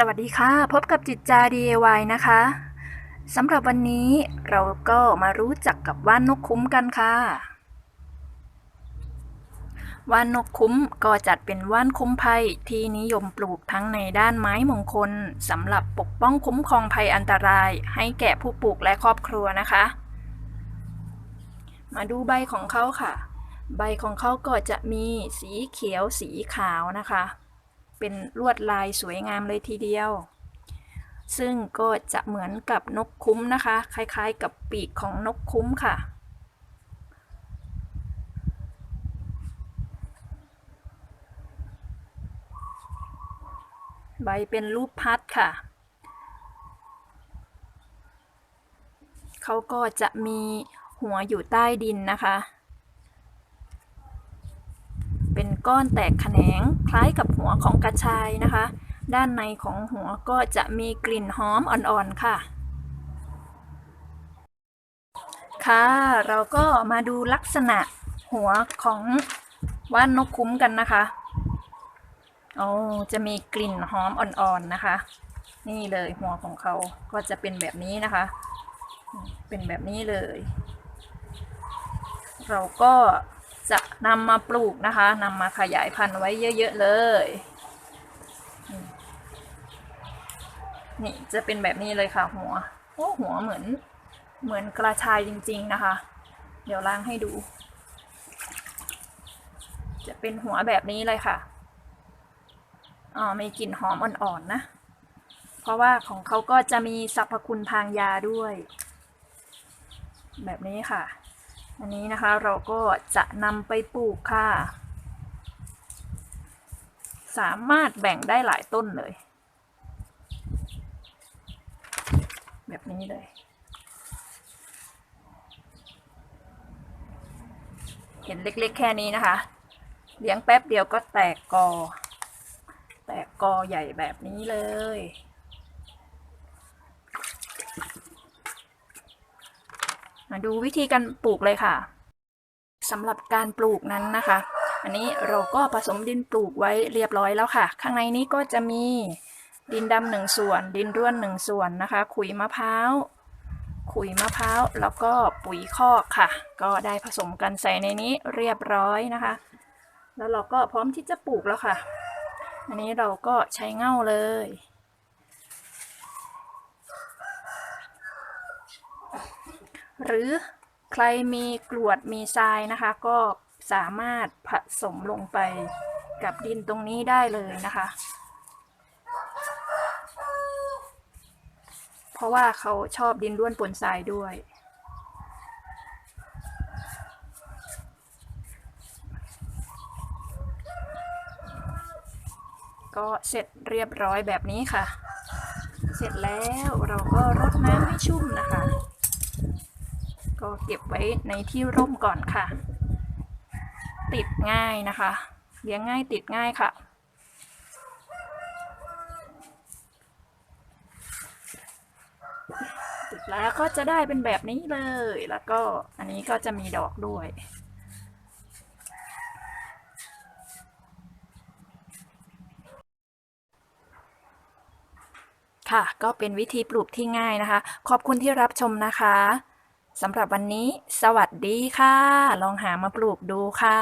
สวัสดีค่ะ พบกับจิตจา DIY นะคะสำหรับวันนี้เราก็มารู้จักกับว่านนกคุ้มกันค่ะ ว่านนกคุ้มก็จัดเป็นว่านคุ้มภัยที่นิยมปลูกทั้งในด้านไม้มงคลสำหรับปกป้องคุ้มครองภัยอันตราย ให้แก่ผู้ปลูกและครอบครัวนะคะ มาดูใบของเขาค่ะ ใบของเขาก็จะมีสีเขียวสีขาวนะคะ เป็นลวดลายสวยงามเลยทีเดียว ซึ่งก็จะเหมือนกับนกคุ้มนะคะ คล้ายๆ กับปีกของนกคุ้มค่ะ ใบเป็นรูปพัดค่ะเขาก็จะมีหัวอยู่ใต้ดินนะคะ เป็นก้อนแตกแขนงคล้ายกับหัวของกระชายนะคะ ด้านในของหัวก็จะมีกลิ่นหอมอ่อนๆค่ะ ค่ะ เราก็มาดูลักษณะหัวของว่านนกคุ้มกันนะคะโอ้จะมีกลิ่นหอมอ่อนๆนะคะ นี่เลยหัวของเขาก็จะเป็นแบบนี้นะคะ เป็นแบบนี้เลย เราก็ จะนำมาปลูกนะคะนำมาขยายพันธุ์ไว้เยอะ ๆ เลยนี่จะเป็นแบบนี้เลยค่ะหัวโอ้หัวเหมือน เหมือนกระชายจริง ๆนะคะ เดี๋ยวล้างให้ดู จะเป็นหัวแบบนี้เลยค่ะอ๋อมีกลิ่นหอมอ่อนๆนะ เพราะว่าของเขาก็จะมีสรรพคุณทางยาด้วย แบบนี้ค่ะ อันนี้นะคะเราก็จะนำไปปลูกค่ะ สามารถแบ่งได้หลายต้นเลย แบบนี้เลยเห็นเล็กๆ แค่นี้นะคะ เลี้ยงแป๊บเดียวก็แตกกอ แตกกอใหญ่แบบนี้เลย มาดูวิธีการปลูกเลยค่ะสำหรับการปลูกนั้นนะคะ อันนี้เราก็ผสมดินปลูกไว้เรียบร้อยแล้วค่ะ ข้างในนี้ก็จะมีดินดำหนึ่งส่วน ดินร่วนหนึ่งส่วนนะคะ ขุยมะพร้าวขุยมะพร้าวแล้วก็ปุ๋ยคอกค่ะ ก็ได้ผสมกันใส่ในนี้เรียบร้อยนะคะ แล้วเราก็พร้อมที่จะปลูกแล้วค่ะ อันนี้เราก็ใช้เง่าเลย หรือใครมีกรวดมีทรายนะคะ ก็สามารถผสมลงไปกับดินตรงนี้ได้เลยนะคะ เพราะว่าเขาชอบดินร่วนปนทรายด้วย ก็เสร็จเรียบร้อยแบบนี้ค่ะ เสร็จแล้วเราก็รดน้ำให้ชุ่มนะคะ ก็เก็บไว้ในที่ร่มก่อนค่ะ ติดง่ายนะคะ เลี้ยงง่ายติดง่ายค่ะ ติดแล้วก็จะได้เป็นแบบนี้เลย แล้วก็อันนี้ก็จะมีดอกด้วยค่ะ ก็เป็นวิธีปลูกที่ง่ายนะคะ ขอบคุณที่รับชมนะคะ สำหรับวันนี้ สวัสดีค่ะ ลองหามาปลูกดูค่ะ